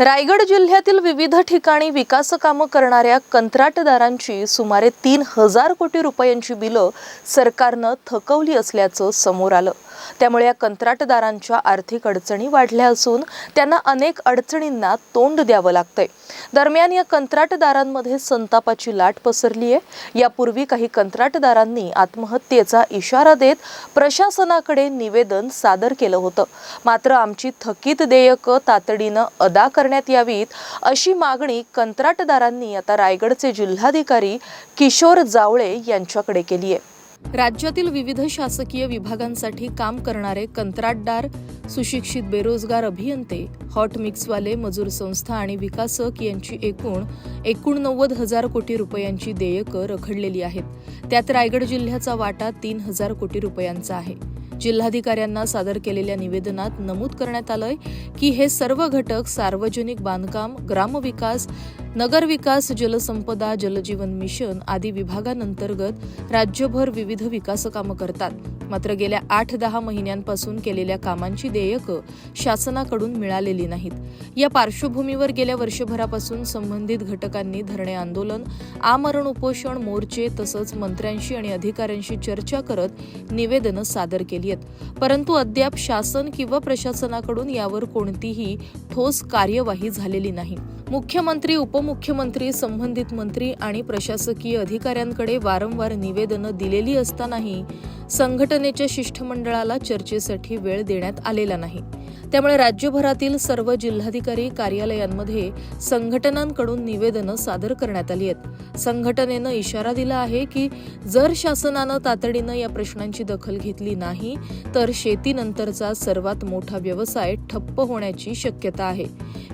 रायगड जिल्ह्यातील विविध ठिकाणी विकास कामं करणाऱ्या कंत्राटदारांची सुमारे तीन हजार कोटी रुपयांची बिलं सरकारनं थकवली असल्याचं समोर आलं. त्यामुळे या कंत्राटदारांच्या आर्थिक अडचणी वाढल्या असून त्यांना अनेक अडचणींना तोंड द्यावं लागतंय. दरम्यान या कंत्राटदारांमध्ये संतापाची लाट पसरली आहे यापूर्वी काही कंत्राटदारांनी आत्महत्येचा इशारा देत प्रशासनाकडे निवेदन सादर केलं होतं. मात्र आमची थकीत देयकं तातडीनं अदा करण्यात यावीत अशी मागणी कंत्राटदारांनी आता रायगडचे जिल्हाधिकारी किशोर जावळे यांच्याकडे केली आहे. राज्यातील विविध शासकीय विभागांसाठी काम करणारे कंत्राटदार सुशिक्षित बेरोजगार अभियंते हॉट मिक्सवाले मजूर संस्था आणि विकासक यांची एकूण एकोणनव्वद हजार कोटी रुपयांची देयकं रखडलेली आहेत. त्यात रायगड जिल्ह्याचा वाटा तीन हजार कोटी रुपयांचा आहे. जिल्हाधिकाऱ्यांना सादर केलेल्या निवेदनात नमूद करण्यात आलंय की हे सर्व घटक सार्वजनिक बांधकाम ग्रामविकास नगर विकास जलसंपदा जलजीवन मिशन आदी विभागांतर्गत राज्यभर विविध विकास कामं करतात. मात्र गेल्या आठ दहा महिन्यांपासून केलेल्या कामांची देयकं शासनाकडून मिळालेली नाहीत. या पार्श्वभूमीवर गेल्या वर्षभरापासून संबंधित घटकांनी धरणे आंदोलन आमरण उपोषण मोर्चे तसंच मंत्र्यांशी आणि अधिकाऱ्यांशी चर्चा करत निवेदनं सादर केली आहेत परंतु अद्याप शासन किंवा प्रशासनाकडून यावर कोणतीही ठोस कार्यवाही झालेली नाही. मुख्यमंत्री उप उपमुख्यमंत्री संबंधित मंत्री आणि प्रशासकीय अधिकाऱ्यांकडे वारंवार निवेदनं दिलेली असतानाही संघटनेच्या शिष्टमंडळाला चर्चेसाठी वेळ देण्यात आलेला नाही. त्यामुळे राज्यभरातील सर्व जिल्हाधिकारी कार्यालयांमध्ये संघटनांकडून निवेदनं सादर करण्यात आली आहेत. संघटनेनं इशारा दिला आहे की जर शासनानं तातडीनं या प्रश्नांची दखल घेतली नाही तर शेतीनंतरचा सर्वात मोठा व्यवसाय ठप्प होण्याची शक्यता आहे.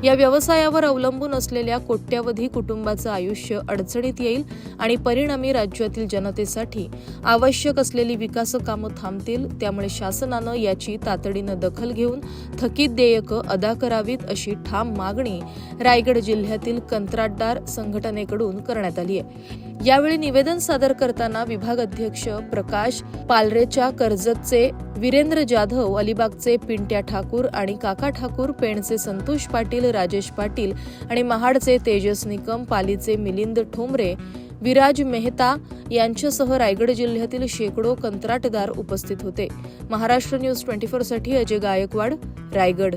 या व्यवसायावर अवलंबून असलेल्या कोट्यावधी कुटुंबाचं आयुष्य अडचणीत येईल आणि परिणामी राज्यातील जनतेसाठी आवश्यक असलेली विकास कामं थांबतील. त्यामुळे शासनानं याची तातडीनं दखल घेऊन थकीत देयकं अदा करावीत अशी ठाम मागणी रायगड जिल्ह्यातील कंत्राटदार संघटनेकडून करण्यात आली आहे. यावेळी निवेदन सादर करताना विभाग अध्यक्ष प्रकाश पालरेच्या कर्जतचे वीरेंद्र जाधव अलिबागचे पिंट्या ठाकूर आणि काका ठाकूर पेणचे संतोष पाटील राजेश पाटील आणि महाडचे तेजस निकम पालीचे मिलिंद ठोंबरे विराज मेहता यांच्यासह रायगड जिल्ह्यातील शेकडो कंत्राटदार उपस्थित होते. महाराष्ट्र न्यूज ट्वेंटी साठी अजय गायकवाड रायगड.